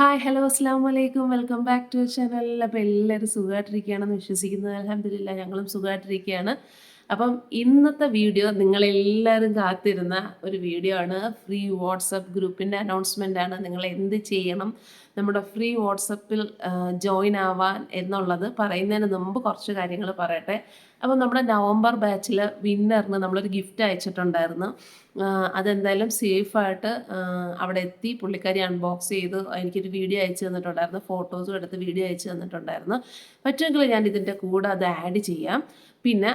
Hi hello അസ്സാം വലൈക്കും welcome back to channel അപ്പോൾ എല്ലാവരും സുഖമായിട്ടിരിക്കുകയാണെന്ന് വിശ്വസിക്കുന്നത് അലഹമില്ല ഞങ്ങളും സുഖമായിട്ടിരിക്കുകയാണ്. അപ്പം ഇന്നത്തെ വീഡിയോ നിങ്ങളെല്ലാവരും കാത്തിരുന്ന ഒരു വീഡിയോ ആണ്. ഫ്രീ വാട്സപ്പ് ഗ്രൂപ്പിന്റെ അനൗൺസ്മെന്റ് ആണ്. നിങ്ങൾ എന്ത് ചെയ്യണം? നമ്മുടെ ഫ്രീ വാട്സപ്പിൽ ജോയിൻ ആവാൻ എന്നുള്ളത് പറയുന്നതിന് മുമ്പ് കുറച്ച് കാര്യങ്ങൾ പറയട്ടെ. അപ്പോൾ നമ്മുടെ നവംബർ ബാച്ചിൽ വിന്നറിന് നമ്മളൊരു ഗിഫ്റ്റ് അയച്ചിട്ടുണ്ടായിരുന്നു. അതെന്തായാലും സേഫായിട്ട് അവിടെ എത്തി. പുള്ളിക്കാരി അൺബോക്സ് ചെയ്ത് എനിക്കൊരു വീഡിയോ അയച്ചു തന്നിട്ടുണ്ടായിരുന്നു. ഫോട്ടോസും എടുത്ത് വീഡിയോ അയച്ചു തന്നിട്ടുണ്ടായിരുന്നു. പറ്റുമെങ്കിൽ ഞാൻ ഇതിന്റെ കൂടെ അത് ആഡ് ചെയ്യാം. പിന്നെ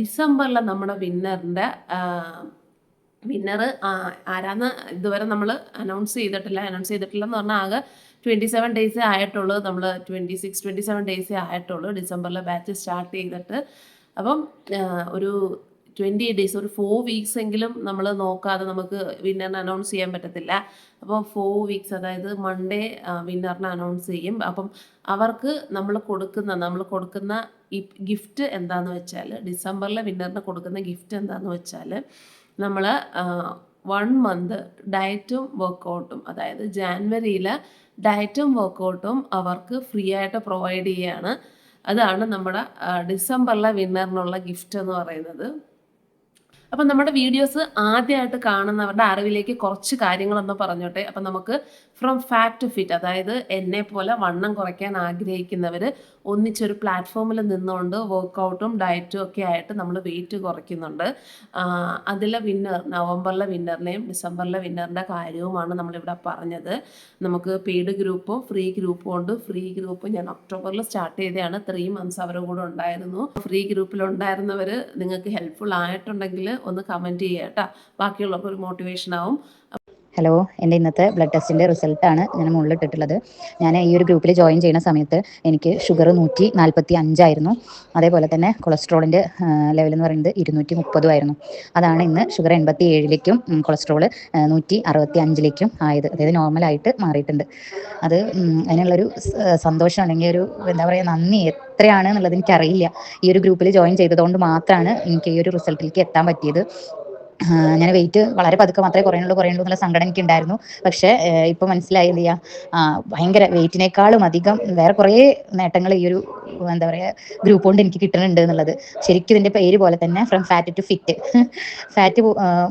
ഡിസംബറിൽ നമ്മുടെ വിന്നറിന്റെ വിന്നർ ആരാന്ന് ഇതുവരെ നമ്മൾ അനൗൺസ് ചെയ്തിട്ടില്ല. അനൗൺസ് ചെയ്തിട്ടില്ല എന്ന് പറഞ്ഞാൽ ആകെ ട്വന്റി സെവൻ ഡേയ്സേ ആയിട്ടുള്ളൂ. നമ്മൾ ട്വന്റി സിക്സ് ട്വന്റി സെവൻ ഡേയ്സേ ആയിട്ടുള്ളൂ. ഡിസംബറിലെ ബാച്ച് സ്റ്റാർട്ട് ചെയ്തിട്ട്. അപ്പം ഒരു ട്വന്റി ഡേയ്സ് ഒരു ഫോർ വീക്സ് എങ്കിലും നമ്മൾ നോക്കാതെ നമുക്ക് വിന്നറിനെ അനൗൺസ് ചെയ്യാൻ പറ്റത്തില്ല. അപ്പോൾ ഫോർ വീക്സ് അതായത് മൺഡേ വിന്നറിനെ അനൗൺസ് ചെയ്യും. അപ്പം അവർക്ക് നമ്മൾ കൊടുക്കുന്ന നമ്മൾ കൊടുക്കുന്ന ഈ ഗിഫ്റ്റ് എന്താന്ന് വെച്ചാൽ ഡിസംബറിലെ വിന്നറിന് കൊടുക്കുന്ന ഗിഫ്റ്റ് എന്താന്ന് വെച്ചാൽ നമ്മൾ വൺ മന്ത് ഡയറ്റും വർക്കൗട്ടും അതായത് ജാൻവരിയിൽ ഡയറ്റും വർക്കൗട്ടും അവർക്ക് ഫ്രീ ആയിട്ട് പ്രൊവൈഡ് ചെയ്യുകയാണ് അതാണ് നമ്മുടെ ഡിസംബറിലെ വിന്നറിനുള്ള ഗിഫ്റ്റ് എന്ന് പറയുന്നത്. അപ്പം നമ്മുടെ വീഡിയോസ് ആദ്യമായിട്ട് കാണുന്നവരുടെ അറിവിലേക്ക് കുറച്ച് കാര്യങ്ങളൊന്ന് പറഞ്ഞോട്ടെ. അപ്പം നമുക്ക് ഫ്രം ഫാറ്റ് ടു ഫിറ്റ് അതായത് എന്നെ പോലെ വണ്ണം കുറയ്ക്കാൻ ആഗ്രഹിക്കുന്നവർ ഒന്നിച്ചൊരു പ്ലാറ്റ്ഫോമിൽ നിന്നുകൊണ്ട് വർക്കൗട്ടും ഡയറ്റും ഒക്കെ ആയിട്ട് നമ്മൾ വെയിറ്റ് കുറയ്ക്കുന്നുണ്ട്. അതിലെ വിന്നർ നവംബറിലെ വിന്നറിനെയും ഡിസംബറിലെ വിന്നറിന്റെ കാര്യവുമാണ് നമ്മളിവിടെ പറഞ്ഞത്. നമുക്ക് പെയ്ഡ് ഗ്രൂപ്പും ഫ്രീ ഗ്രൂപ്പും ഉണ്ട്. ഫ്രീ ഗ്രൂപ്പ് ഞാൻ ഒക്ടോബറിൽ സ്റ്റാർട്ട് ചെയ്തതാണ്. ത്രീ മന്ത്സ് അവരുടെ കൂടെ ഉണ്ടായിരുന്നു. ഫ്രീ ഗ്രൂപ്പിൽ ഉണ്ടായിരുന്നവർ നിങ്ങൾക്ക് ഹെൽപ്ഫുൾ ആയിട്ടുണ്ടെങ്കിൽ ഒന്ന് കമന്റ് ചെയ്യുക കേട്ടോ ബാക്കിയുള്ളവർക്ക് ഒരു മോട്ടിവേഷൻ ആവും. ഹലോ എന്റെ ഇന്നത്തെ ബ്ലഡ് ടെസ്റ്റിന്റെ റിസൾട്ടാണ് ഞാൻ മുകളിലിട്ടിട്ടുള്ളത് ഞാൻ ഈ ഒരു ഗ്രൂപ്പിൽ ജോയിൻ ചെയ്യുന്ന സമയത്ത് എനിക്ക് ഷുഗർ നൂറ്റി നാൽപ്പത്തി അഞ്ചായിരുന്നു അതേപോലെ തന്നെ കൊളസ്ട്രോളിന്റെ ലെവൽ എന്ന് പറയുന്നത് ഇരുന്നൂറ്റി മുപ്പതും ആയിരുന്നു. അതാണ് ഇന്ന് ഷുഗർ എൺപത്തി ഏഴിലേക്കും കൊളസ്ട്രോൾ നൂറ്റി അറുപത്തി അഞ്ചിലേക്കും ആയത്. അതായത് നോർമലായിട്ട് മാറിയിട്ടുണ്ട്. അത് അതിനുള്ളൊരു സന്തോഷം അല്ലെങ്കിൽ ഒരു എന്താ പറയുക നന്ദി എത്രയാണ് എന്നുള്ളത് എനിക്കറിയില്ല. ഈ ഒരു ഗ്രൂപ്പിൽ ജോയിൻ ചെയ്തതുകൊണ്ട് മാത്രമാണ് എനിക്ക് ഈ ഒരു റിസൾട്ടിലേക്ക് എത്താൻ പറ്റിയത്. ഞാൻ വെയിറ്റ് വളരെ പതുക്കെ മാത്രമേ കുറയുള്ളൂ കുറയുള്ളൂ എന്നുള്ള സങ്കടം എനിക്ക് ഉണ്ടായിരുന്നു പക്ഷേ ഇപ്പൊ മനസ്സിലായി എന്ത് ഭയങ്കര വെയിറ്റിനേക്കാളും അധികം വേറെ കുറേ നേട്ടങ്ങൾ ഈ ഒരു എന്താ പറയാ ഗ്രൂപ്പ് കൊണ്ട് എനിക്ക് കിട്ടുന്നുണ്ട് എന്നുള്ളത്. ശരിക്കും ഇതിന്റെ പേര് പോലെ തന്നെ from fat to fit fat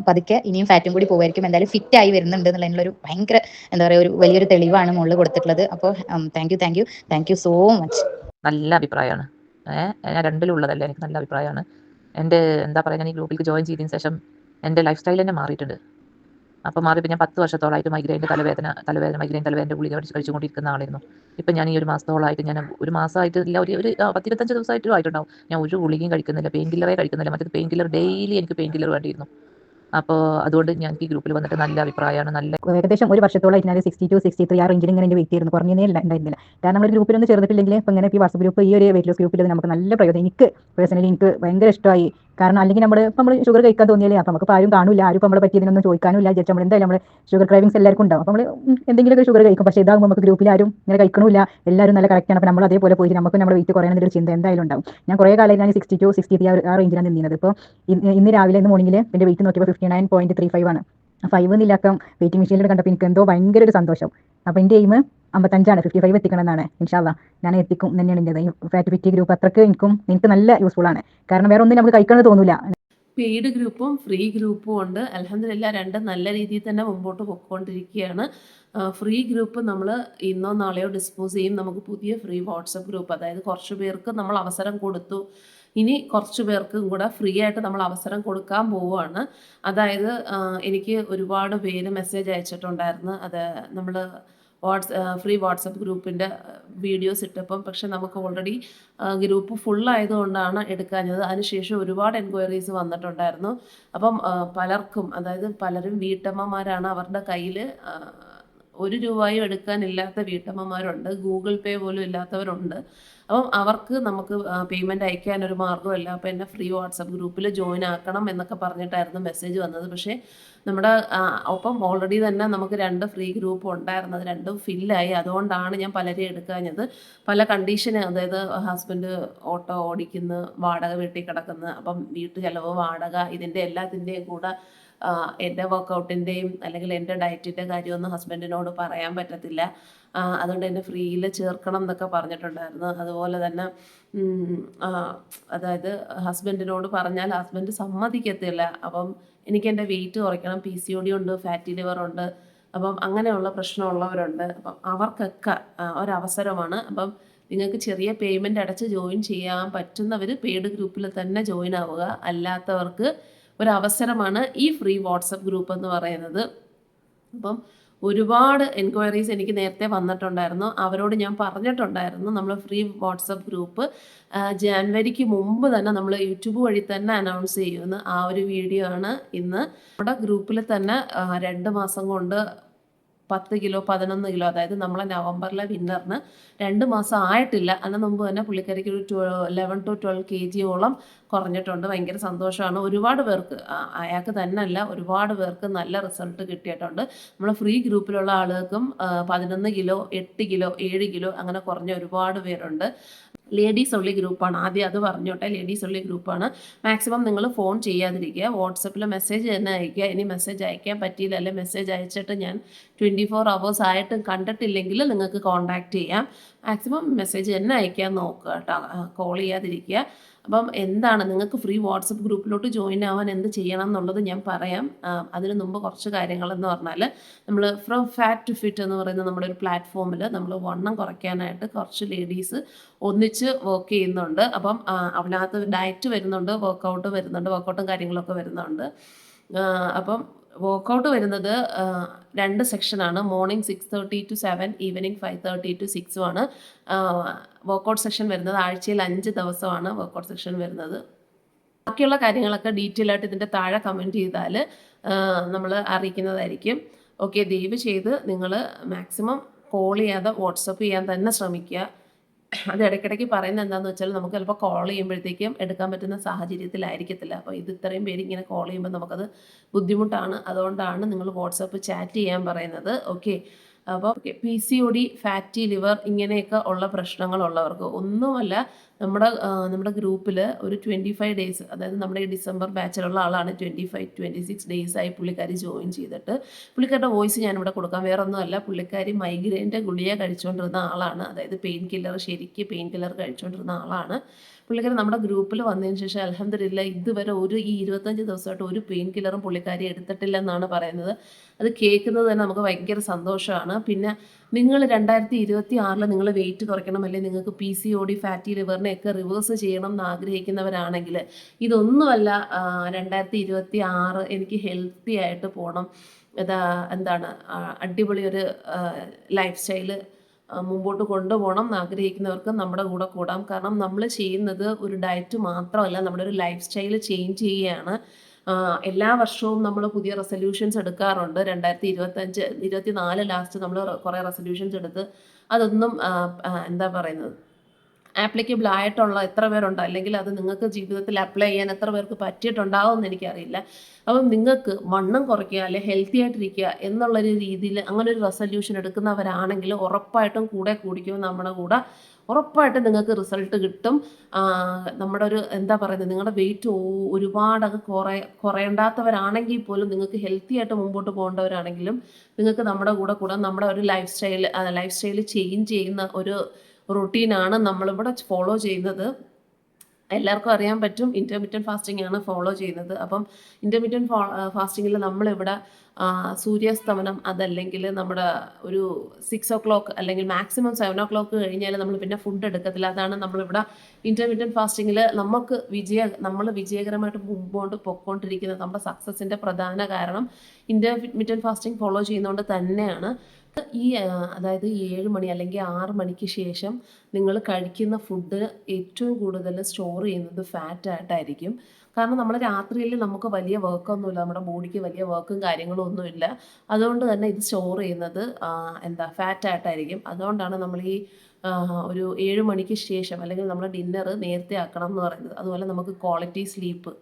പതുക്കെ ഇനിയും ഫാറ്റും കൂടി പോകുമായിരിക്കും. എന്തായാലും ഫിറ്റ് ആയി വരുന്നുണ്ട് എന്നുള്ളതിനുള്ള ഒരു ഭയങ്കര എന്താ പറയാ ഒരു വലിയൊരു തെളിവാണ് മുകളിൽ കൊടുത്തിട്ടുള്ളത്. അപ്പോൾ thank you thank you thank you so much നല്ല അഭിപ്രായമാണ് ഏഹ് ഞാൻ രണ്ടിലുള്ളതല്ലേ എനിക്ക് നല്ല അഭിപ്രായമാണ് എന്റെ എന്താ പറയുക ഞാൻ ഈ ഗ്രൂപ്പിലേക്ക് ജോയിൻ ചെയ്തതിന് ശേഷം എന്റെ ലൈഫ് സ്റ്റൈൽ തന്നെ മാറിയിട്ടുണ്ട്. അപ്പോൾ മാറിയപ്പോൾ ഞാൻ പത്ത് വർഷത്തോളമായിട്ട് മൈഗ്രൈന്റെ തലവേദന തലവേദന മൈഗ്രൈൻ തലവേദന ഗുളിക കഴിച്ച് കഴിച്ചുകൊണ്ടിരിക്കുന്ന ആളായിരുന്നു. ഇപ്പം ഞാൻ ഈ ഒരു മാസത്തോളമായിട്ട് ഞാൻ ഒരു മാസമായിട്ട് ഇല്ല ഒരു ഒരു പത്തിരുപത്തഞ്ച് ദിവസമായിട്ടും ആയിട്ടുണ്ടാവും. ഞാൻ ഒരു ഗുളികയും കഴിക്കുന്നില്ല പെയിൻ കില്ലറേ കഴിക്കുന്നില്ല മറ്റേത് പെയിൻ കില്ലർ ഡെയിലി എനിക്ക് പെയിൻ കില്ലർ വേണ്ടിയിരുന്നു. അപ്പോൾ അതുകൊണ്ട് ഞാൻ ഈ ഗ്രൂപ്പിൽ വന്നിട്ട് നല്ല അഭിപ്രായമാണ് നല്ല ഏകദേശം ഒരു വർഷത്തോളം ഞാൻ സിക്സ്റ്റി ടു സിക്സ്റ്റി ത്രീ ആ റേഞ്ചിൽ ഇങ്ങനെ എന്റെ വെയിറ്റ് ആയിരുന്നു. കുറഞ്ഞേ ഉണ്ടായിരുന്നില്ല കാരണം നമ്മൾ ഗ്രൂപ്പിലൊന്നും ചേർന്നിട്ടില്ലെങ്കിൽ ഇപ്പോൾ ഇങ്ങനെ ഈ വാട്സപ്പ് ഗ്രൂപ്പ് ഈ ഒരു വെയിറ്റ് ലോസ് ഗ്രൂപ്പിൽ നമുക്ക് നല്ല പ്രയോജനം. എനിക്ക് പേഴ്സണലി എനിക്ക് ഭയങ്കര ഇഷ്ടമായി. കാരണം അല്ലെങ്കിൽ നമ്മൾ ഇപ്പം നമ്മൾ ഷുഗർ കഴിക്കാൻ തോന്നിയാലേ അപ്പം നമുക്ക് ആരും കാണില്ല ആരും നമ്മളെ പറ്റിയതിനൊന്നും ചോദിക്കാനില്ല ജസ്റ്റ് നമ്മൾ എന്തായാലും നമ്മൾ ഷുഗർ ക്രൈവിങ്സ് എല്ലാവർക്കും ഉണ്ടാവും. നമ്മൾ എന്തെങ്കിലുമൊക്കെ ഷുഗർ കഴിക്കും. പക്ഷേ ഇതാകുമ്പോൾ നമുക്ക് ഗ്രൂപ്പിൽ ആരും ഇങ്ങനെ കഴിക്കണമില്ല. എല്ലാവരും നല്ല കറക്റ്റാണ് അപ്പം നമ്മൾ അതേപോലെ പോയി നമുക്ക് നമ്മുടെ വെയിറ്റ് കുറയണം എന്നൊരു ചിന്ത എന്തായാലും ഉണ്ടാവും. ഞാൻ കുറേ കാലം ഞാൻ സിക്സ്റ്റി ടു സിക്സ്റ്റി ത്രീ ആ റേഞ്ചിലാണ് നിന്നത്. ഇപ്പോൾ ഇന്ന് രാവിലെ ഇന്ന് മോർണിംഗിൽ എന്റെ വെയിറ്റ് നോക്കിയപ്പോൾ fifty nine point three five ആണ് ഫൈവ് എന്നില്ലാക്കം വെയിറ്റിംഗ് മെഷീനിൽ കണ്ടപ്പോൾ എനിക്ക് എന്തോ ഭയങ്കര ഒരു സന്തോഷം. അപ്പോൾ എന്റെ എയിം അമ്പത്തഞ്ചാണ് ഫിഫ്റ്റി ഫൈവ് എത്തിക്കണം എന്നാണ് ഇൻഷാല്ല ഞാൻ എത്തിക്കും. തന്നെയാണ് എന്റെ ഫാറ്റ് ഫിറ്റി ഗ്രൂപ്പ് അത്രയ്ക്ക് എനിക്കും എനിക്ക് നല്ല യൂസ്ഫുൾ ആണ്. കാരണം വേറെ ഒന്നും നമുക്ക് കഴിക്കണമെന്ന് തോന്നില്ല പെയ്ഡ് ഗ്രൂപ്പും ഫ്രീ ഗ്രൂപ്പും ഉണ്ട്. അലഹമില്ല രണ്ടും നല്ല രീതിയിൽ തന്നെ മുമ്പോട്ട് പൊയ്ക്കൊണ്ടിരിക്കുകയാണ് ഫ്രീ ഗ്രൂപ്പ് നമ്മൾ ഇന്നോ നാളെയോ ഡിസ്പോസ് ചെയ്യും. നമുക്ക് പുതിയ ഫ്രീ വാട്സപ്പ് ഗ്രൂപ്പ് അതായത് കുറച്ച് പേർക്ക് നമ്മൾ അവസരം കൊടുത്തു. ഇനി കുറച്ച് പേർക്കും കൂടെ ഫ്രീ ആയിട്ട് നമ്മൾ അവസരം കൊടുക്കാൻ പോവുകയാണ്. അതായത് എനിക്ക് ഒരുപാട് പേര് മെസ്സേജ് അയച്ചിട്ടുണ്ടായിരുന്നു. അത് നമ്മൾ വാട്സ് ഫ്രീ വാട്സപ്പ് ഗ്രൂപ്പിന്റെ വീഡിയോസ് ഇട്ടപ്പം പക്ഷെ നമുക്ക് ഓൾറെഡി ഗ്രൂപ്പ് ഫുള്ളായതുകൊണ്ടാണ് എടുക്കാഞ്ഞത്. അതിനുശേഷം ഒരുപാട് എൻക്വയറീസ് വന്നിട്ടുണ്ടായിരുന്നു. അപ്പം പലർക്കും അതായത് പലരും വീട്ടമ്മമാരാണ് അവരുടെ കയ്യിൽ ഒരു രൂപയും എടുക്കാനില്ലാത്ത വീട്ടമ്മമാരുണ്ട് ഗൂഗിൾ പേ പോലും ഇല്ലാത്തവരുണ്ട്. അപ്പം അവർക്ക് നമുക്ക് പേയ്മെന്റ് അയക്കാൻ ഒരു മാർഗമല്ല. അപ്പോൾ എന്നെ ഫ്രീ വാട്സപ്പ് ഗ്രൂപ്പിൽ ജോയിൻ ആക്കണം എന്നൊക്കെ പറഞ്ഞിട്ടായിരുന്നു മെസ്സേജ് വന്നത്. പക്ഷേ നമ്മുടെ ഒപ്പം ഓൾറെഡി തന്നെ നമുക്ക് രണ്ട് ഫ്രീ ഗ്രൂപ്പ് ഉണ്ടായിരുന്നത് രണ്ടും ഫില്ലായി അതുകൊണ്ടാണ് ഞാൻ പലരെയും എടുക്കാഞ്ഞത്. പല കണ്ടീഷന് അതായത് ഹസ്ബൻഡ് ഓട്ടോ ഓടിക്കുന്നു വാടക വീട്ടിൽ കിടക്കുന്നു. അപ്പം വീട്ടു ചിലവ് വാടക ഇതിന്റെ എല്ലാത്തിന്റെയും കൂടെ എന്റെ വർക്കൗട്ടിന്റെയും അല്ലെങ്കിൽ എന്റെ ഡയറ്റിന്റെ കാര്യമൊന്നും ഹസ്ബൻഡിനോട് പറയാൻ പറ്റത്തില്ല. അതുകൊണ്ട് എന്നെ ഫ്രീയിൽ ചേർക്കണം എന്നൊക്കെ പറഞ്ഞിട്ടുണ്ടായിരുന്നു. അതുപോലെ തന്നെ അതായത് ഹസ്ബൻഡിനോട് പറഞ്ഞാൽ ഹസ്ബൻഡ് സമ്മതിക്കത്തില്ല. അപ്പം എനിക്ക് എന്റെ വെയിറ്റ് കുറയ്ക്കണം. പി സി ഒ ഡി ഉണ്ട് ഫാറ്റി ലിവർ ഉണ്ട്. അപ്പം അങ്ങനെയുള്ള പ്രശ്നമുള്ളവരുണ്ട്. അപ്പം അവർക്കൊക്കെ ഒരവസരമാണ്. അപ്പം നിങ്ങൾക്ക് ചെറിയ പേയ്മെന്റ് അടച്ച് ജോയിൻ ചെയ്യാൻ പറ്റുന്നവർ പെയ്ഡ് ഗ്രൂപ്പിൽ തന്നെ ജോയിൻ ആവുക. അല്ലാത്തവർക്ക് ഒരവസരമാണ് ഈ ഫ്രീ വാട്സപ്പ് ഗ്രൂപ്പ് എന്ന് പറയുന്നത്. അപ്പം ഒരുപാട് എൻക്വയറീസ് എനിക്ക് നേരത്തെ വന്നിട്ടുണ്ടായിരുന്നു. അവരോട് ഞാൻ പറഞ്ഞിട്ടുണ്ടായിരുന്നു. നമ്മൾ ഫ്രീ വാട്സപ്പ് ഗ്രൂപ്പ് ജാൻവരിക്ക് മുമ്പ് തന്നെ നമ്മൾ യൂട്യൂബ് വഴി തന്നെ അനൗൺസ് ചെയ്യുന്ന ആ ഒരു വീഡിയോ ആണ് ഇന്ന്. നമ്മുടെ ഗ്രൂപ്പിൽ തന്നെ രണ്ട് മാസം കൊണ്ട് പത്ത് കിലോ പതിനൊന്ന് കിലോ അതായത് നമ്മളെ നവംബറിലെ വിന്നറിന് രണ്ട് മാസം ആയിട്ടില്ല. അതിന് മുമ്പ് തന്നെ പുള്ളിക്കാരിക്ക് ഒരു ട്വ ലെവൻ ടു ട്വൽവ് കെ ജിയോളം കുറഞ്ഞിട്ടുണ്ട്. ഭയങ്കര സന്തോഷമാണ്. ഒരുപാട് പേർക്ക് അയാൾക്ക് തന്നെ അല്ല ഒരുപാട് പേർക്ക് നല്ല റിസൾട്ട് കിട്ടിയിട്ടുണ്ട്. നമ്മൾ ഫ്രീ ഗ്രൂപ്പിലുള്ള ആളുകൾക്കും പതിനൊന്ന് കിലോ എട്ട് കിലോ ഏഴ് കിലോ അങ്ങനെ കുറഞ്ഞ ഒരുപാട് പേരുണ്ട്. ലേഡീസ് ഉള്ളി ഗ്രൂപ്പാണ് ആദ്യം അത് പറഞ്ഞോട്ടെ. ലേഡീസ് ഉള്ളി ഗ്രൂപ്പാണ് മാക്സിമം നിങ്ങൾ ഫോൺ ചെയ്യാതിരിക്കുക. വാട്സപ്പിൽ മെസ്സേജ് തന്നെ അയക്കുക. ഇനി മെസ്സേജ് അയക്കാൻ പറ്റിയില്ല അല്ലെങ്കിൽ മെസ്സേജ് അയച്ചിട്ട് ഞാൻ ട്വന്റി ഫോർ അവേഴ്സ് ആയിട്ടും കണ്ടിട്ടില്ലെങ്കിൽ നിങ്ങൾക്ക് കോൺടാക്റ്റ് ചെയ്യാം. മാക്സിമം മെസ്സേജ് തന്നെ അയക്കാൻ നോക്കുക കേട്ടോ. കോൾ ചെയ്യാതിരിക്കുക. അപ്പം എന്താണ്? നിങ്ങൾക്ക് ഫ്രീ വാട്സപ്പ് ഗ്രൂപ്പിലോട്ട് ജോയിൻ ആവാൻ എന്ത് ചെയ്യണം എന്നുള്ളത് ഞാൻ പറയാം. അതിന് മുമ്പ് കുറച്ച് കാര്യങ്ങളെന്ന് പറഞ്ഞാൽ നമ്മൾ ഫ്രം ഫാറ്റ് ടു ഫിറ്റ് എന്ന് പറയുന്ന നമ്മുടെ ഒരു പ്ലാറ്റ്ഫോമിൽ നമ്മൾ വണ്ണം കുറയ്ക്കാനായിട്ട് കുറച്ച് ലേഡീസ് ഒന്നിച്ച് വർക്ക് ചെയ്യുന്നുണ്ട്. അപ്പം അവനകത്ത് ഡയറ്റ് വരുന്നുണ്ട് വർക്കൗട്ട് വരുന്നുണ്ട് വർക്കൗട്ടും കാര്യങ്ങളൊക്കെ വരുന്നുണ്ട്. അപ്പം വർക്കൗട്ട് വരുന്നത് രണ്ട് സെക്ഷനാണ് morning six thirty to seven evening five thirty to സിക്സും ആണ് വർക്കൗട്ട് സെക്ഷൻ വരുന്നത് ആഴ്ചയിൽ അഞ്ച് ദിവസമാണ് വർക്കൗട്ട് സെക്ഷൻ വരുന്നത്. ബാക്കിയുള്ള കാര്യങ്ങളൊക്കെ ഡീറ്റെയിൽ ആയിട്ട് ഇതിന്റെ താഴെ കമന്റ് ചെയ്താൽ നമ്മൾ അറിയിക്കുന്നതായിരിക്കും. ഓക്കെ ദയവ് ചെയ്ത് നിങ്ങൾ മാക്സിമം കോൾ ചെയ്യാതെ വാട്സപ്പ് ചെയ്യാൻ തന്നെ ശ്രമിക്കുക. അത് ഇടയ്ക്കിടയ്ക്ക് പറയുന്നത് എന്താണെന്ന് വെച്ചാൽ നമുക്ക് ചിലപ്പോൾ കോൾ ചെയ്യുമ്പോഴത്തേക്കും എടുക്കാൻ പറ്റുന്ന സാഹചര്യത്തിലായിരിക്കത്തില്ല അപ്പോൾ ഇത് ഇത്രയും പേര് ഇങ്ങനെ കോൾ ചെയ്യുമ്പോൾ നമുക്കത് ബുദ്ധിമുട്ടാണ്. അതുകൊണ്ടാണ് നിങ്ങൾ വാട്സപ്പ് ചാറ്റ് ചെയ്യാൻ പറയുന്നത്. ഓക്കെ അപ്പോൾ P C O D fatty liver ഇങ്ങനെയൊക്കെ ഉള്ള പ്രശ്നങ്ങളുള്ളവർക്ക്. ഒന്നുമല്ല നമ്മുടെ നമ്മുടെ ഗ്രൂപ്പിൽ ഒരു ട്വന്റി ഫൈവ് ഡേയ്സ് അതായത് നമ്മുടെ ഈ ഡിസംബർ ബാച്ചിലുള്ള ആളാണ് twenty five twenty six days ആയി പുള്ളിക്കാരി ജോയിൻ ചെയ്തിട്ട്. പുള്ളിക്കാരുടെ വോയിസ് ഞാനിവിടെ കൊടുക്കാം. വേറെ ഒന്നുമല്ല പുള്ളിക്കാരി മൈഗ്രെയിന്റെ ഗുളിക കഴിച്ചുകൊണ്ടിരുന്ന ആളാണ്. അതായത് പെയിൻ കില്ലർ ശരിക്ക് പെയിൻ കില്ലർ കഴിച്ചുകൊണ്ടിരുന്ന ആളാണ്. പുള്ളിക്കാരി നമ്മുടെ ഗ്രൂപ്പിൽ വന്നതിന് ശേഷം അലഹമില്ല ഇതുവരെ ഒരു ഈ ഇരുപത്തഞ്ച് ദിവസമായിട്ട് ഒരു പെയിൻ കില്ലറും പുള്ളിക്കാരി എടുത്തിട്ടില്ല എന്നാണ് പറയുന്നത്. അത് കേൾക്കുന്നത് തന്നെ നമുക്ക് ഭയങ്കര സന്തോഷമാണ്. പിന്നെ നിങ്ങൾ രണ്ടായിരത്തി ഇരുപത്തി ആറിൽ നിങ്ങൾ വെയിറ്റ് കുറയ്ക്കണം അല്ലെങ്കിൽ നിങ്ങൾക്ക് P C O D fatty ലിവറിനെയൊക്കെ reverse ചെയ്യണം എന്ന് ആഗ്രഹിക്കുന്നവരാണെങ്കിൽ ഇതൊന്നുമല്ല രണ്ടായിരത്തി ഇരുപത്തി ആറ് എനിക്ക് ഹെൽത്തി ആയിട്ട് പോകണം എന്താ എന്താണ് അടിപൊളി ഒരു ലൈഫ് സ്റ്റൈൽ മുമ്പോട്ട് കൊണ്ടുപോകണം എന്ന് ആഗ്രഹിക്കുന്നവർക്ക് നമ്മുടെ കൂടെ കൂടാം. കാരണം നമ്മൾ ചെയ്യുന്നത് ഒരു ഡയറ്റ് മാത്രമല്ല നമ്മുടെ ഒരു ലൈഫ് സ്റ്റൈൽ ചേഞ്ച് ചെയ്യുകയാണ്. എല്ലാ വർഷവും നമ്മൾ പുതിയ റെസൊല്യൂഷൻസ് എടുക്കാറുണ്ട്. രണ്ടായിരത്തി ഇരുപത്തഞ്ച് ഇരുപത്തി നാല് ലാസ്റ്റ് നമ്മൾ കുറേ റെസൊല്യൂഷൻസ് എടുത്ത് അതൊന്നും എന്താ പറയുന്നത്? ആപ്ലിക്കബിൾ ആയിട്ടുള്ള എത്ര പേരുണ്ട്? അല്ലെങ്കിൽ അത് നിങ്ങൾക്ക് ജീവിതത്തിൽ അപ്ലൈ ചെയ്യാൻ എത്ര പേർക്ക് പറ്റിയിട്ടുണ്ടാവും എന്ന് എനിക്കറിയില്ല. അപ്പം നിങ്ങൾക്ക് വണ്ണം കുറയ്ക്കുക അല്ലെങ്കിൽ ഹെൽത്തി ആയിട്ടിരിക്കുക എന്നുള്ളൊരു രീതിയിൽ അങ്ങനെ ഒരു റെസൊല്യൂഷൻ എടുക്കുന്നവരാണെങ്കിൽ ഉറപ്പായിട്ടും കൂടെ കൂടിക്കും നമ്മുടെ കൂടെ. ഉറപ്പായിട്ടും നിങ്ങൾക്ക് റിസൾട്ട് കിട്ടും. നമ്മുടെ ഒരു എന്താ പറയുന്നത്? നിങ്ങളുടെ വെയിറ്റ് ഒരുപാട് അത് കുറേ കുറയേണ്ടാത്തവരാണെങ്കിൽ പോലും നിങ്ങൾക്ക് ഹെൽത്തി ആയിട്ട് മുമ്പോട്ട് പോകേണ്ടവരാണെങ്കിലും നിങ്ങൾക്ക് നമ്മുടെ കൂടെ കൂടെ. നമ്മുടെ ഒരു lifestyle lifestyle change ചെയ്യുന്ന ഒരു റൊട്ടീനാണ് നമ്മളിവിടെ ഫോളോ ചെയ്യുന്നത്. എല്ലാവർക്കും അറിയാൻ പറ്റും ഇന്റർമീഡിയറ്റ് ഫാസ്റ്റിംഗ് ആണ് ഫോളോ ചെയ്യുന്നത്. അപ്പം ഇന്റർമീഡിയറ്റ് ഫാസ്റ്റിങ്ങിൽ നമ്മളിവിടെ സൂര്യാസ്തമനം അതല്ലെങ്കിൽ നമ്മുടെ ഒരു സിക്സ് ഒ ക്ലോക്ക് അല്ലെങ്കിൽ മാക്സിമം സെവൻ ഒ ക്ലോക്ക് കഴിഞ്ഞാൽ നമ്മൾ പിന്നെ ഫുഡ് എടുക്കത്തില്ല. അതാണ് നമ്മളിവിടെ ഇന്റർമീഡിയറ്റ് ഫാസ്റ്റിങ്ങിൽ നമുക്ക് വിജയ നമ്മൾ വിജയകരമായിട്ട് മുമ്പോട്ട് പൊക്കോണ്ടിരിക്കുന്നത്. നമ്മുടെ സക്സസിന്റെ പ്രധാന കാരണം ഇന്റർമീഡിയറ്റ് ഫാസ്റ്റിംഗ് ഫോളോ ചെയ്യുന്നതുകൊണ്ട് തന്നെയാണ്. ഈ അതായത് ഏഴ് മണി അല്ലെങ്കിൽ ആറ് മണിക്ക് ശേഷം നിങ്ങൾ കഴിക്കുന്ന ഫുഡ് ഏറ്റവും കൂടുതൽ സ്റ്റോർ ചെയ്യുന്നത് ഫാറ്റ് ആയിട്ടായിരിക്കും. കാരണം നമ്മൾ രാത്രിയിൽ നമുക്ക് വലിയ വർക്കൊന്നുമില്ല നമ്മുടെ ബോഡിക്ക് വലിയ വർക്കും കാര്യങ്ങളും ഒന്നുമില്ല. അതുകൊണ്ട് തന്നെ ഇത് സ്റ്റോർ ചെയ്യുന്നത് എന്താ ഫാറ്റ് ആയിട്ടായിരിക്കും. അതുകൊണ്ടാണ് നമ്മൾ ഈ ഒരു ഏഴ് മണിക്ക് ശേഷം അല്ലെങ്കിൽ നമ്മുടെ ഡിന്നർ നേരത്തെ ആക്കണം എന്ന് പറയുന്നത്. അതുപോലെ നമുക്ക് ക്വാളിറ്റി സ്ലീപ്പ്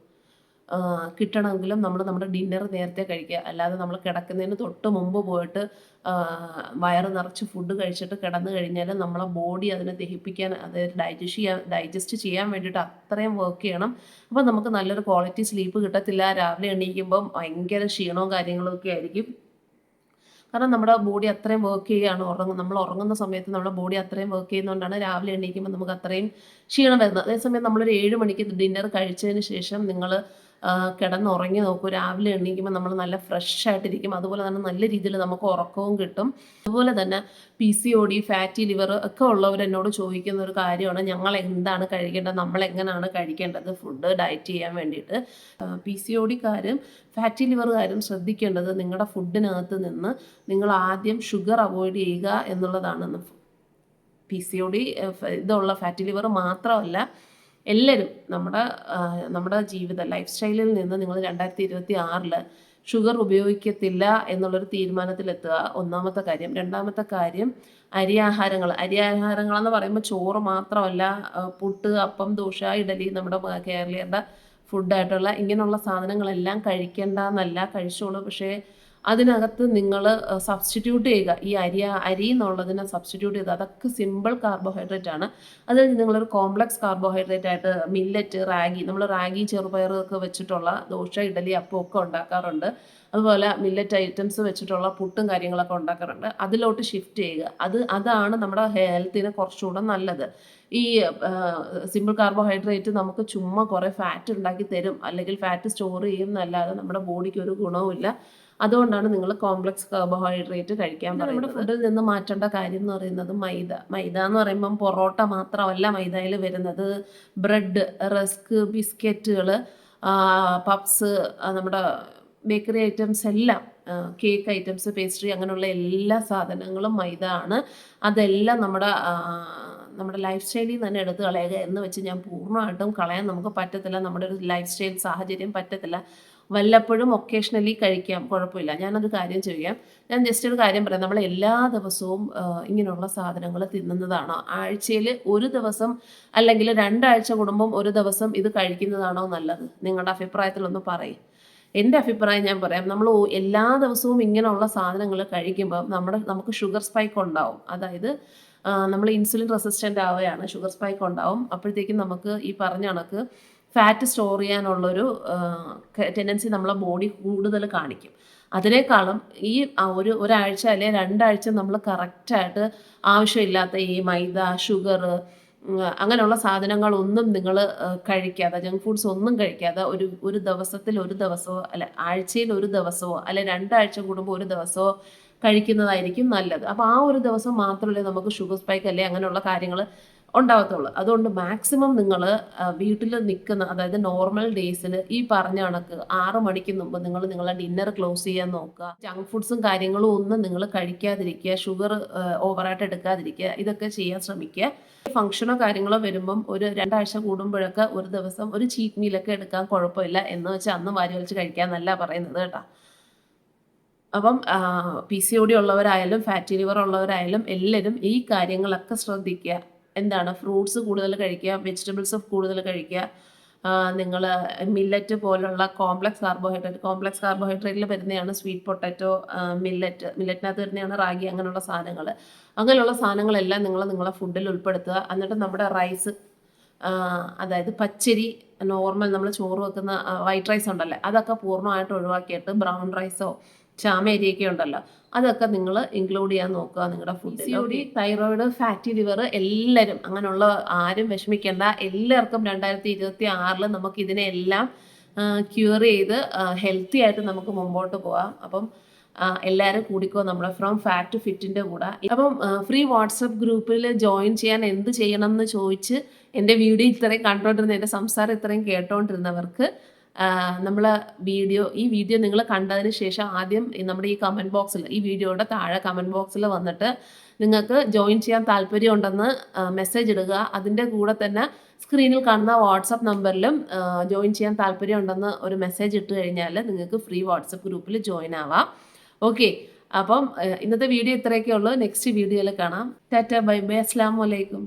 കിട്ടണമെങ്കിലും നമ്മൾ നമ്മുടെ ഡിന്നർ നേരത്തെ കഴിക്കുക. അല്ലാതെ നമ്മൾ കിടക്കുന്നതിന് തൊട്ട് മുമ്പ് പോയിട്ട് വയറ് നിറച്ച് ഫുഡ് കഴിച്ചിട്ട് കിടന്നു കഴിഞ്ഞാൽ നമ്മളെ ബോഡി അതിനെ ദഹിപ്പിക്കാൻ അത് ഡൈജസ്റ്റ് ചെയ്യാൻ ഡൈജസ്റ്റ് ചെയ്യാൻ വേണ്ടിയിട്ട് അത്രയും വർക്ക് ചെയ്യണം. അപ്പോൾ നമുക്ക് നല്ലൊരു ക്വാളിറ്റി സ്ലീപ്പ് കിട്ടത്തില്ല. രാവിലെ എണീക്കുമ്പം ഭയങ്കര ക്ഷീണവും കാര്യങ്ങളും ഒക്കെ ആയിരിക്കും. കാരണം നമ്മുടെ ബോഡി അത്രയും വർക്ക് ചെയ്യുകയാണ്. ഉറങ്ങും നമ്മൾ ഉറങ്ങുന്ന സമയത്ത് നമ്മുടെ ബോഡി അത്രയും വർക്ക് ചെയ്യുന്നതുകൊണ്ടാണ് രാവിലെ എണീക്കുമ്പോൾ നമുക്ക് അത്രയും ക്ഷീണം വരുന്നത്. അതേസമയം നമ്മളൊരു ഏഴ് മണിക്ക് ഡിന്നർ കഴിച്ചതിന് ശേഷം നിങ്ങൾ കിടന്നുറങ്ങി നോക്കും. രാവിലെ എണീക്കുമ്പോൾ നമ്മൾ നല്ല ഫ്രഷ് ആയിട്ടിരിക്കും അതുപോലെ തന്നെ നല്ല രീതിയിൽ നമുക്ക് ഉറക്കവും കിട്ടും. അതുപോലെ തന്നെ P C O D fatty liver ഒക്കെ ഉള്ളവർ എന്നോട് ചോദിക്കുന്ന ഒരു കാര്യമാണ്. ഞങ്ങൾ എന്താണ് കഴിക്കേണ്ടത്? നമ്മൾ എങ്ങനെയാണ് കഴിക്കേണ്ടത്? ഫുഡ് ഡയറ്റ് ചെയ്യാൻ വേണ്ടിയിട്ട്. പി സി ഒ ഡിക്കാരും ഫാറ്റി ലിവറുകാരും ശ്രദ്ധിക്കേണ്ടത് നിങ്ങളുടെ ഫുഡിനകത്ത് നിന്ന് നിങ്ങൾ ആദ്യം ഷുഗർ അവോയ്ഡ് ചെയ്യുക എന്നുള്ളതാണ്. പി സി ഒ ഡി ഇതുള്ള ഫാറ്റി ലിവർ മാത്രമല്ല എല്ലാവരും നമ്മുടെ നമ്മുടെ ജീവിത ലൈഫ് സ്റ്റൈലിൽ നിന്ന് നിങ്ങൾ രണ്ടായിരത്തി ഇരുപത്തി ആറിൽ ഷുഗർ ഉപയോഗിക്കത്തില്ല എന്നുള്ളൊരു തീരുമാനത്തിലെത്തുക. ഒന്നാമത്തെ കാര്യം. രണ്ടാമത്തെ കാര്യം അരിയാഹാരങ്ങൾ അരിയാഹാരങ്ങളെന്ന് പറയുമ്പോൾ ചോറ് മാത്രമല്ല പുട്ട് അപ്പം ദോശ ഇഡലി നമ്മുടെ കേരളീയരുടെ ഫുഡായിട്ടുള്ള ഇങ്ങനെയുള്ള സാധനങ്ങളെല്ലാം കഴിക്കേണ്ട എന്നല്ല കഴിച്ചോളൂ. പക്ഷേ അതിനകത്ത് നിങ്ങൾ സബ്സ്റ്റിറ്റ്യൂട്ട് ചെയ്യുക. ഈ അരി അരി എന്നുള്ളതിനെ സബ്സ്റ്റിറ്റ്യൂട്ട് ചെയ്ത് അതൊക്കെ സിമ്പിൾ കാർബോഹൈഡ്രേറ്റ് ആണ്. അത് കഴിഞ്ഞ് നിങ്ങളൊരു കോംപ്ലക്സ് കാർബോഹൈഡ്രേറ്റ് ആയിട്ട് മില്ലറ്റ് റാഗി നമ്മൾ റാഗി ചെറുപയർ ഒക്കെ വെച്ചിട്ടുള്ള ദോശ ഇഡലി അപ്പം ഒക്കെ ഉണ്ടാക്കാറുണ്ട്. അതുപോലെ മില്ലറ്റ് ഐറ്റംസ് വെച്ചിട്ടുള്ള പുട്ടും കാര്യങ്ങളൊക്കെ ഉണ്ടാക്കാറുണ്ട്. അതിലോട്ട് ഷിഫ്റ്റ് ചെയ്യുക. അത് അതാണ് നമ്മുടെ ഹെൽത്തിന് കുറച്ചുകൂടെ നല്ലത്. ഈ സിമ്പിൾ കാർബോഹൈഡ്രേറ്റ് നമുക്ക് ചുമ്മാ കുറേ ഫാറ്റ് ഉണ്ടാക്കി തരും. അല്ലെങ്കിൽ ഫാറ്റ് സ്റ്റോർ ചെയ്യും എന്നല്ലാതെ നമ്മുടെ ബോഡിക്ക് ഒരു ഗുണവുമില്ല. അതുകൊണ്ടാണ് നിങ്ങൾ കോംപ്ലക്സ് കാർബോഹൈഡ്രേറ്റ് കഴിക്കാൻ പറയുന്നത്. നമ്മുടെ ഫുഡിൽ നിന്ന് മാറ്റേണ്ട കാര്യം എന്ന് പറയുന്നത് മൈദ. മൈദ എന്ന് പറയുമ്പം പൊറോട്ട മാത്രമല്ല മൈദയിൽ വരുന്നത്. ബ്രെഡ് റസ്ക് ബിസ്ക്കറ്റുകൾ പപ്സ് നമ്മുടെ ബേക്കറി ഐറ്റംസ് എല്ലാം കേക്ക് ഐറ്റംസ് പേസ്ട്രി അങ്ങനെയുള്ള എല്ലാ സാധനങ്ങളും മൈദ ആണ്. അതെല്ലാം നമ്മുടെ നമ്മുടെ ലൈഫ് സ്റ്റൈലിൽ തന്നെ എടുത്ത് കളയുക എന്ന് വെച്ച് ഞാൻ പൂർണമായിട്ടും കളയാൻ നമുക്ക് പറ്റത്തില്ല. നമ്മുടെ ഒരു ലൈഫ് സ്റ്റൈൽ സാഹചര്യം പറ്റത്തില്ല. വല്ലപ്പോഴും ഒക്കേഷണലി കഴിക്കാം. കുഴപ്പമില്ല. ഞാനത് കാര്യം ചെയ്യാം. ഞാൻ ജസ്റ്റ് ഒരു കാര്യം പറയാം. നമ്മൾ എല്ലാ ദിവസവും ഇങ്ങനെയുള്ള സാധനങ്ങൾ തിന്നുന്നതാണോ? ആഴ്ചയിൽ ഒരു ദിവസം അല്ലെങ്കിൽ രണ്ടാഴ്ച കൂടുമ്പം ഒരു ദിവസം ഇത് കഴിക്കുന്നതാണോ നല്ലത്? നിങ്ങളുടെ അഭിപ്രായത്തിലൊന്ന് പറയും. എന്റെ അഭിപ്രായം ഞാൻ പറയാം. നമ്മൾ എല്ലാ ദിവസവും ഇങ്ങനെയുള്ള സാധനങ്ങൾ കഴിക്കുമ്പോൾ നമ്മുടെ നമുക്ക് ഷുഗർ സ്പൈക്ക് ഉണ്ടാവും. അതായത് നമ്മൾ ഇൻസുലിൻ റെസിസ്റ്റന്റ് ആവുകയാണ്. ഷുഗർ സ്പൈക്ക് ഉണ്ടാവും. അപ്പോഴത്തേക്കും നമുക്ക് ഈ പറഞ്ഞ കണക്ക് ഫാറ്റ് സ്റ്റോർ ചെയ്യാനുള്ളൊരു ടെൻഡൻസി നമ്മളെ ബോഡി കൂടുതൽ കാണിക്കും. അതിനേക്കാളും ഈ ഒരു ഒരാഴ്ച അല്ലെങ്കിൽ രണ്ടാഴ്ച നമ്മൾ കറക്റ്റായിട്ട് ആവശ്യമില്ലാത്ത ഈ മൈദ ഷുഗർ അങ്ങനെയുള്ള സാധനങ്ങളൊന്നും നിങ്ങൾ കഴിക്കാതെ ജങ്ക് ഫുഡ്സ് ഒന്നും കഴിക്കാതെ ഒരു ഒരു ദിവസത്തിൽ ഒരു ദിവസമോ അല്ല ആഴ്ചയിൽ ഒരു ദിവസമോ അല്ലെ രണ്ടാഴ്ച കൂടുമ്പോൾ ഒരു ദിവസമോ കഴിക്കുന്നതായിരിക്കും നല്ലത്. അപ്പോൾ ആ ഒരു ദിവസം മാത്രമല്ലേ നമുക്ക് ഷുഗർ സ്പൈക്ക് അല്ലെ അങ്ങനെയുള്ള കാര്യങ്ങൾ ഉണ്ടാവത്തുള്ളൂ അതുകൊണ്ട് മാക്സിമം നിങ്ങൾ വീട്ടിൽ നിൽക്കുന്ന അതായത് നോർമൽ ഡേയ്സിൽ ഈ പറഞ്ഞ കണക്ക് ആറ് മണിക്ക് മുമ്പ് നിങ്ങൾ നിങ്ങളെ ഡിന്നർ ക്ലോസ് ചെയ്യാൻ നോക്കുക. ജങ്ക് ഫുഡ്സും കാര്യങ്ങളും ഒന്നും നിങ്ങൾ കഴിക്കാതിരിക്കുക. ഷുഗർ ഓവറായിട്ട് എടുക്കാതിരിക്കുക. ഇതൊക്കെ ചെയ്യാൻ ശ്രമിക്കുക. ഫംഗ്ഷനോ കാര്യങ്ങളോ വരുമ്പം ഒരു രണ്ടാഴ്ച കൂടുമ്പോഴൊക്കെ ഒരു ദിവസം ഒരു ചീറ്റ് മീലൊക്കെ എടുക്കാൻ കുഴപ്പമില്ല എന്ന് വെച്ചാൽ അന്ന് വാരി വലിച്ച് കഴിക്കാന്നല്ല പറയുന്നത് കേട്ടോ. അപ്പം പി സി ഒ ഡി ഉള്ളവരായാലും ഫാറ്റി ലിവർ ഉള്ളവരായാലും എല്ലാവരും ഈ കാര്യങ്ങളൊക്കെ ശ്രദ്ധിക്കുക. എന്താണ് ഫ്രൂട്ട്സ് കൂടുതൽ കഴിക്കുക വെജിറ്റബിൾസ് കൂടുതൽ കഴിക്കുക നിങ്ങൾ മില്ലറ്റ് പോലുള്ള കോംപ്ലക്സ് കാർബോഹൈഡ്രേറ്റ് കോംപ്ലക്സ് കാർബോഹൈഡ്രേറ്റിൽ വരുന്നതാണ് സ്വീറ്റ് പൊട്ടാറ്റോ മില്ലറ്റ് മില്ലറ്റിനകത്ത് വരുന്നതാണ് റാഗി അങ്ങനെയുള്ള സാധനങ്ങൾ. അങ്ങനെയുള്ള സാധനങ്ങളെല്ലാം നിങ്ങൾ നിങ്ങളെ ഫുഡിൽ ഉൾപ്പെടുത്തുക. എന്നിട്ട് നമ്മുടെ റൈസ് അതായത് പച്ചരി നോർമൽ നമ്മൾ ചോറ് വെക്കുന്ന വൈറ്റ് റൈസ് ഉണ്ടല്ലേ അതൊക്കെ പൂർണമായിട്ട് ഒഴിവാക്കിയിട്ട് ബ്രൗൺ റൈസോ ചാമേരിയൊക്കെ ഉണ്ടല്ലോ. അതൊക്കെ നിങ്ങൾ ഇൻക്ലൂഡ് ചെയ്യാൻ നോക്കുക നിങ്ങളുടെ ഫുഡ് തൈറോയിഡ് ഫാറ്റി ലിവർ എല്ലാവരും അങ്ങനെയുള്ള ആരും വിഷമിക്കേണ്ട. എല്ലാവർക്കും രണ്ടായിരത്തി ഇരുപത്തി ആറിൽ നമുക്ക് ഇതിനെല്ലാം ക്യൂർ ചെയ്ത് ഹെൽത്തി ആയിട്ട് നമുക്ക് മുമ്പോട്ട് പോകാം അപ്പം എല്ലാവരും കൂടിക്കോ നമ്മളെ ഫ്രം ഫാറ്റ് ടു ഫിറ്റിന്റെ കൂടെ. അപ്പം ഫ്രീ വാട്സപ്പ് ഗ്രൂപ്പിൽ ജോയിൻ ചെയ്യാൻ എന്ത് ചെയ്യണം എന്ന് ചോദിച്ച് എന്റെ വീഡിയോ ഇത്രയും കണ്ടുകൊണ്ടിരുന്ന എന്റെ സംസാരം ഇത്രയും കേട്ടോണ്ടിരുന്നവർക്ക് നമ്മൾ വീഡിയോ ഈ വീഡിയോ നിങ്ങൾ കണ്ടതിന് ശേഷം ആദ്യം നമ്മുടെ ഈ കമന്റ് ബോക്സിൽ ഈ വീഡിയോയുടെ താഴെ കമന്റ് ബോക്സിൽ വന്നിട്ട് നിങ്ങൾക്ക് ജോയിൻ ചെയ്യാൻ താല്പര്യമുണ്ടെന്ന് മെസ്സേജ് ഇടുക. അതിന്റെ കൂടെ തന്നെ സ്ക്രീനിൽ കാണുന്ന വാട്സപ്പ് നമ്പറിലും ജോയിൻ ചെയ്യാൻ താല്പര്യമുണ്ടെന്ന് ഒരു മെസ്സേജ് ഇട്ട് കഴിഞ്ഞാൽ നിങ്ങൾക്ക് ഫ്രീ വാട്സപ്പ് ഗ്രൂപ്പിൽ ജോയിൻ ആവാം. ഓക്കെ അപ്പം ഇന്നത്തെ വീഡിയോ ഇത്രയൊക്കെ ഉള്ളൂ. നെക്സ്റ്റ് വീഡിയോയിൽ കാണാം. ടാറ്റ ബൈ ബൈ അസ്സാം വലൈക്കും